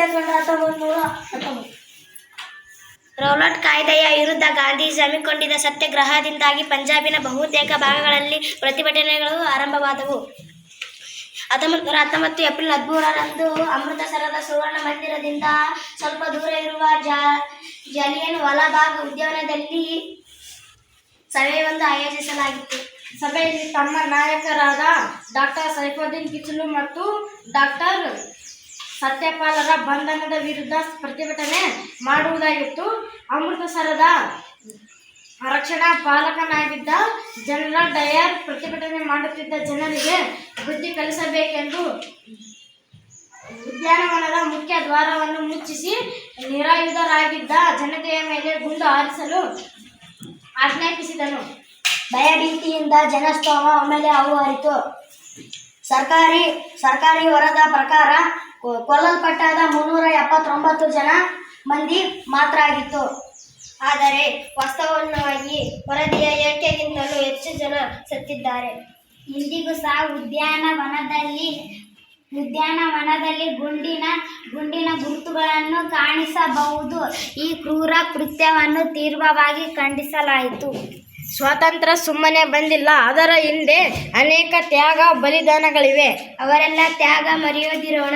ಹತ್ತೊಂಬತ್ತು ರೌಲಟ್ ಕಾಯ್ದೆಯ ವಿರುದ್ಧ ಗಾಂಧೀಜಿ ಹಮ್ಮಿಕೊಂಡಿದ್ದ ಸತ್ಯಾಗ್ರಹದಿಂದಾಗಿ ಪಂಜಾಬಿನ ಬಹುತೇಕ ಭಾಗಗಳಲ್ಲಿ ಪ್ರತಿಭಟನೆಗಳು ಆರಂಭವಾದವು. ಹತ್ತೊಂಬತ್ತು ನೂರ ಹತ್ತೊಂಬತ್ತು ಏಪ್ರಿಲ್ ಹದಿಮೂರರಂದು ಅಮೃತಸರದ ಸುವರ್ಣ ಮಂದಿರದಿಂದ ಸ್ವಲ್ಪ ದೂರ ಇರುವ ಜಲಿಯನ್ ವಲಭಾಗ್ ಉದ್ಯಾನದಲ್ಲಿ ಸಭೆಯೊಂದು ಆಯೋಜಿಸಲಾಗಿತ್ತು. ಸಭೆಯಲ್ಲಿ ತಮ್ಮ ನಾಯಕರಾದ ಡಾಕ್ಟರ್ ಸೈಫುದ್ದೀನ್ ಕಿಚಲು ಮತ್ತು ಡಾಕ್ಟರ್ ಸತ್ಯಪಾಲರ ಬಂಧನದ ವಿರುದ್ಧ ಪ್ರತಿಭಟನೆ ಮಾಡುವುದಾಗಿತ್ತು. ಅಮೃತಸರದ ರಕ್ಷಣಾ ಪಾಲಕನಾಗಿದ್ದ ಜನರಲ್ ಡಯರ್ ಪ್ರತಿಭಟನೆ ಮಾಡುತ್ತಿದ್ದ ಜನರಿಗೆ ಬುದ್ಧಿ ಕಲಿಸಬೇಕೆಂದು ಉದ್ಯಾನವನದ ಮುಖ್ಯ ದ್ವಾರವನ್ನು ಮುಚ್ಚಿಸಿ ನಿರಾಯುಧರಾಗಿದ್ದ ಜನತೆಯ ಮೇಲೆ ಗುಂಡು ಹಾರಿಸಲು ಆಜ್ಞಾಪಿಸಿದನು. ಭಯಭೀತಿಯಿಂದ ಜನಸ್ತೋಮ, ಆಮೇಲೆ ಅವು ಹರಿತು. ಸರ್ಕಾರಿ ಸರ್ಕಾರಿ ವರದ ಪ್ರಕಾರ ಕೊಲ್ಲಲ್ಪಟ್ಟಾದ ಮುನ್ನೂರ ಎಪ್ಪತ್ತೊಂಬತ್ತು ಜನ ಮಂದಿ ಮಾತ್ರ ಆಗಿತ್ತು. ಆದರೆ ವಾಸ್ತವವಾಗಿ ವರದಿಯ ಏಕೆಗಿಂತಲೂ ಹೆಚ್ಚು ಜನ ಸತ್ತಿದ್ದಾರೆ. ಇಂದಿಗೂ ಸಹ ಉದ್ಯಾನವನದಲ್ಲಿ ಉದ್ಯಾನವನದಲ್ಲಿ ಗುಂಡಿನ ಗುಂಡಿನ ಗುರುತುಗಳನ್ನು ಕಾಣಿಸಬಹುದು. ಈ ಕ್ರೂರ ಕೃತ್ಯವನ್ನು ತೀವ್ರವಾಗಿ ಖಂಡಿಸಲಾಯಿತು. ಸ್ವಾತಂತ್ರ್ಯ ಸುಮ್ಮನೆ ಬಂದಿಲ್ಲ. ಅದರ ಹಿಂದೆ ಅನೇಕ ತ್ಯಾಗ ಬಲಿದಾನಗಳಿವೆ. ಅವರೆಲ್ಲ ತ್ಯಾಗ ಮರೆಯೋದಿರೋಣ.